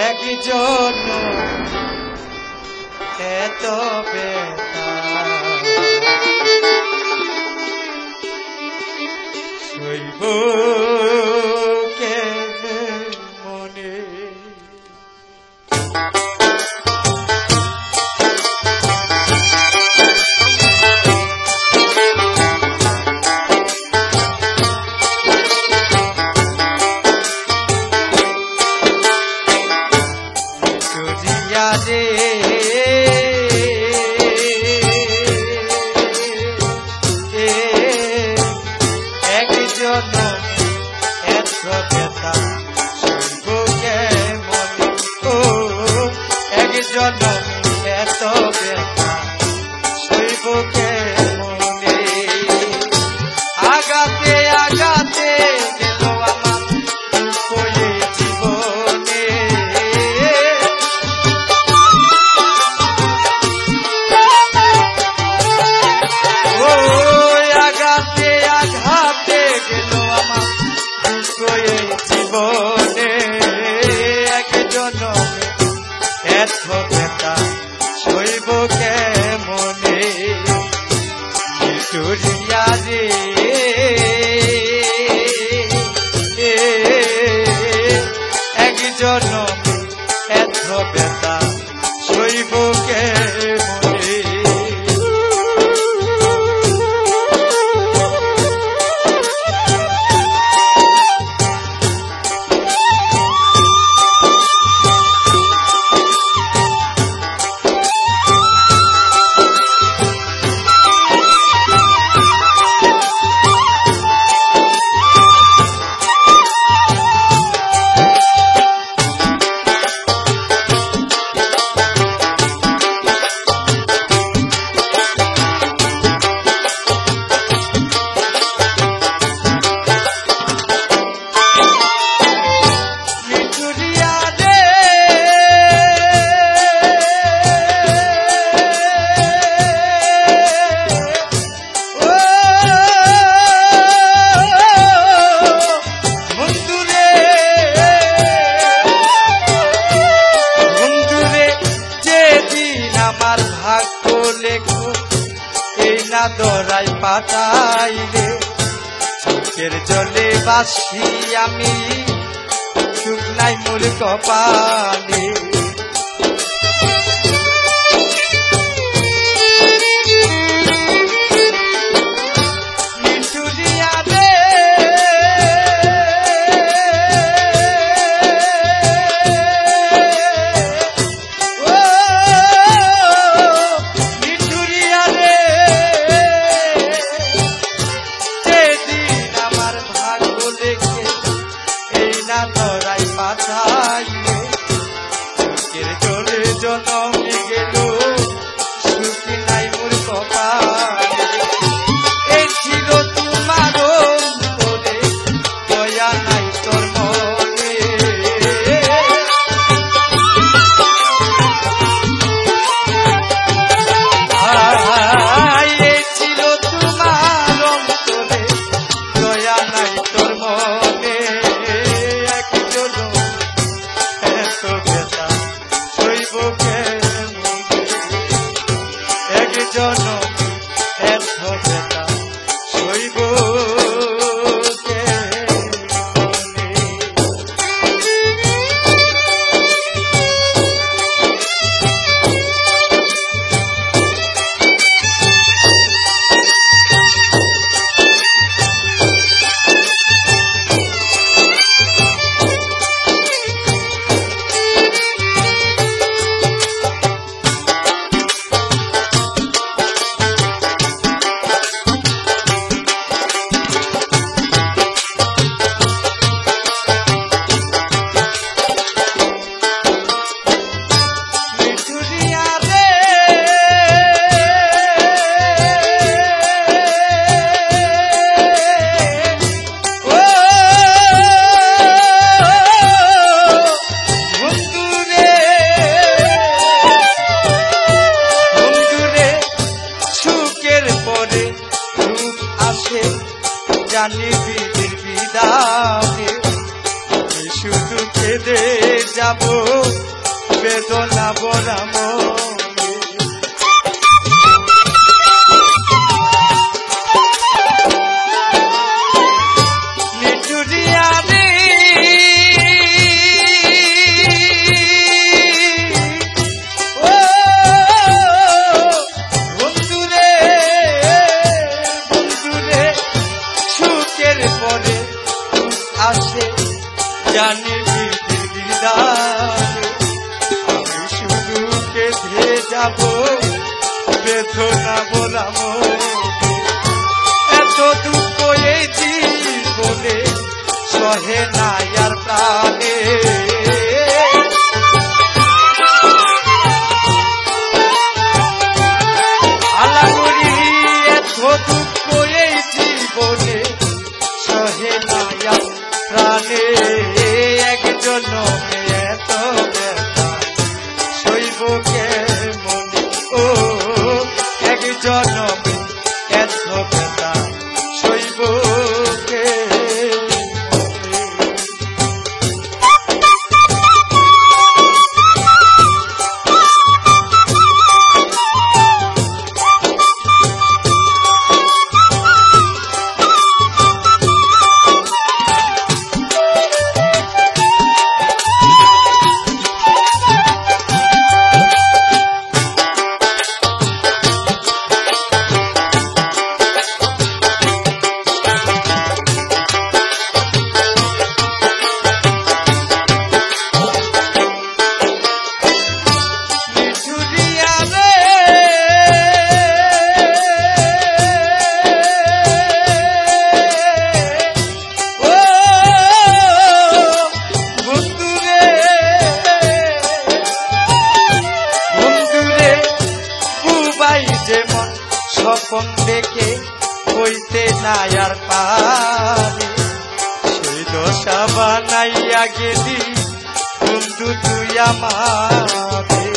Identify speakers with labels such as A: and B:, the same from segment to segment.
A: এক জন্য এত বেতা সইব এত ব্যথা শৈব কেমনে? কিশোরিয়া রে আমার ভাগ্য লেখো, এই না দরাই পাতাই রে। চোখের জলে বাসি আমি চুপ নাই মূল কপালে। জনম বিধানে আমি শুধু কেঁদে যাব বেদনা বরাম আসে জানি আমি শুধু কেঁদে যাব বেদনা বলাম এত দুঃখ এই জীবনে সহে নাই আর প্রাণে। একজন স্বপন দেখে হইতে নাই আর পারে সেই দশা বানাইয়া গেলি বন্ধু তুই আমারে।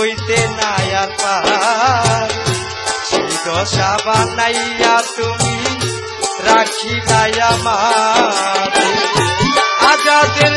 A: কইতে নাই আর পার সেই দশা বানাইয়া তুমি রাখি নাই আমার। আজাদের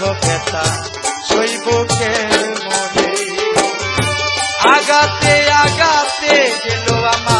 A: ব্যথা শৈব মনে আগাতে আগাতে গেল আমার